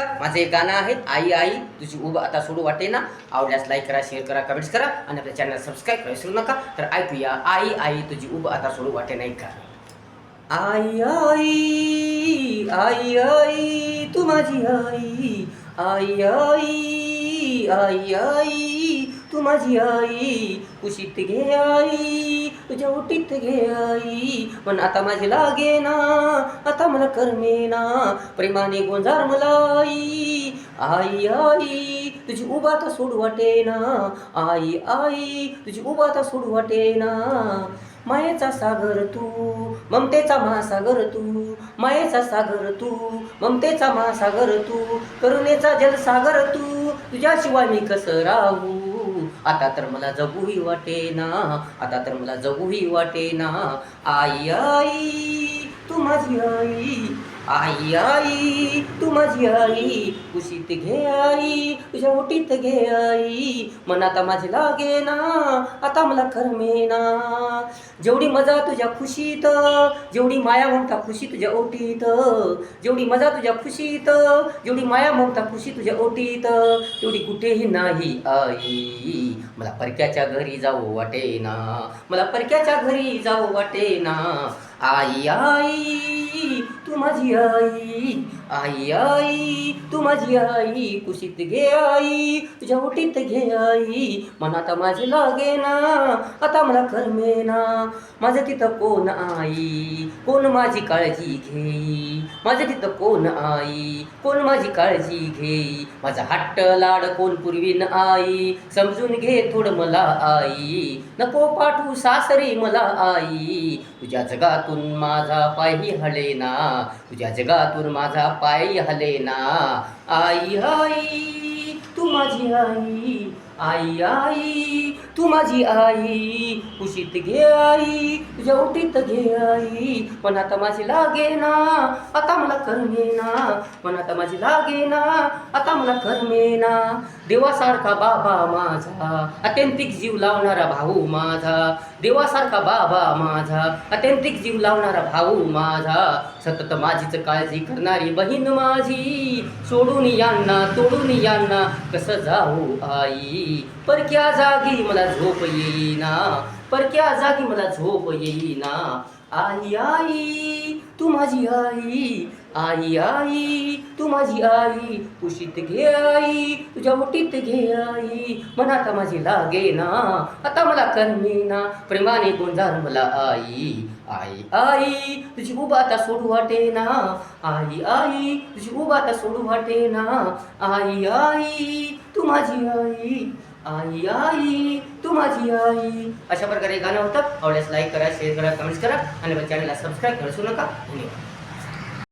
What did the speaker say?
नमस्कार. माझे एक गाणं आहे आई आई तुझी उभं आता सोडू वाटे ना. आवडल्यास लाईक करा शेअर करा कमेंट्स करा आणि आपल्या चॅनल सबस्क्राईब करा विसरू नका. तर ऐकूया आई आई तुझी उभं आता सोडू वाटे नाही का? आई आई आई आई तू माझी आई. आई आई आई आई तू माझी आई. कुशीत घे आई तुझ्या ओटीत घे आई. पण आता माझी लागे ना आता मला करमे ना. प्रेमाने गोंजार मला आई. आई आई तुझी उभा तर सोडू वाटे ना. आई आई तुझी उभा तर सोडू वाटे ना. मायेचा सागर तू ममतेचा महासागर तू. मायेचा सागर तू ममतेचा महासागर तू. करुणेचा जलसागर तू. तुझ्याशिवाय मी कसं राहू? आता तर मला जगूही वाटे ना आता तर मला जगूही वाटे ना आई आई तू माझी आई आई आई तू माझी आई. कुशीत घे आई तुझ्या ओटीत घे आई. मन आता माझी लागे ना आता मला करमे ना. जेवढी मजा तुझ्या खुशीत जेवढी माया म्हणता खुशी तुझ्या ओटीत. जेवढी मजा तुझ्या खुशीत जेवढी माया म्हणता खुशी तुझ्या ओटीत. तेवढी कुठेही नाही आई. मला परक्याच्या घरी जाऊ वाटेना मला परक्याच्या घरी जाऊ वाटेना आई आई तू माझी आई. आई आई तू माझी आई. कुशीत घे आई तुझ्या ओटीत घे आई. मनात माझी लागे ना आता मला करमे ना. माझं तिथं कोण आई? कोण माझी काळजी घेई? माझं तिथं कोण आई? कोण माझी काळजी घेई? माझा हट्ट लाड कोण पुरवीन आई? समजून घे थोडं मला आई. नको पाठवू सासरी मला आई. तुझ्या जगातून माझा पायही हले ना तुझ्या जगातून माझा पायी हले ना आई आई तू माझी आई. आई आई तू माझी आई. कुशीत घे आई तुझ्या ओटीत घे आई. पण आता माझी लागे ना आता मला करमे ना. पण आता माझी लागे ना आता मला करमे ना. देवासारखा बाबा माझा अत्यंतिक जीव लावणारा भाऊ माझा. देवासारखा बाबा माझा अत्यंतिक जीव लावणारा भाऊ माझा. सतत माझीच काळजी करणारी बहीण माझी. सोडून यांना तोडून यांना कसं जाऊ आई? परक्या जागी मला झोप येईना? परक्या जागी मला झोप येईना? आई आई तू माझी आई. आई आई तू माझी आई. कुशीत घे आई तुझ्या मुठीत घे आई. मनात माझी लागे ना आता मला करमे ना. प्रेमाने गोंजार मला आई. आई आई तुझी उभा आता सोडू वाटे ना. आई आई तुझी उभा आता सोडू वाटे ना. आई आई तू माझी आई. आई आई तू माझी आई. अशा प्रकारे गाणं होतं. आवडल्यास लाईक करा शेअर करा कमेंट्स करा. आणि चॅनलला सबस्क्राईब करू नका. धन्यवाद.